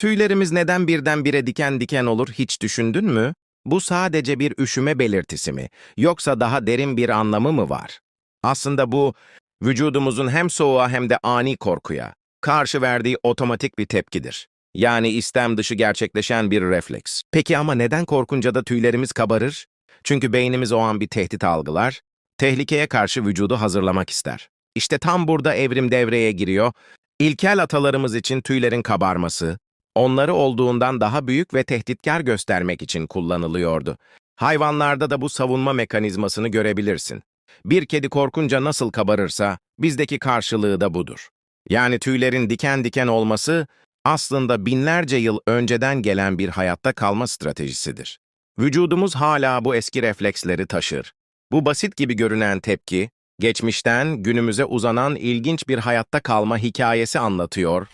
Tüylerimiz neden birdenbire diken diken olur hiç düşündün mü? Bu sadece bir üşüme belirtisi mi? Yoksa daha derin bir anlamı mı var? Aslında bu, vücudumuzun hem soğuğa hem de ani korkuya karşı verdiği otomatik bir tepkidir. Yani istem dışı gerçekleşen bir refleks. Peki ama neden korkunca da tüylerimiz kabarır? Çünkü beynimiz o an bir tehdit algılar, tehlikeye karşı vücudu hazırlamak ister. İşte tam burada evrim devreye giriyor. İlkel atalarımız için tüylerin kabarması, onları olduğundan daha büyük ve tehditkar göstermek için kullanılıyordu. Hayvanlarda da bu savunma mekanizmasını görebilirsin. Bir kedi korkunca nasıl kabarırsa, bizdeki karşılığı da budur. Yani tüylerin diken diken olması, aslında binlerce yıl önceden gelen bir hayatta kalma stratejisidir. Vücudumuz hala bu eski refleksleri taşır. Bu basit gibi görünen tepki, geçmişten günümüze uzanan ilginç bir hayatta kalma hikayesi anlatıyor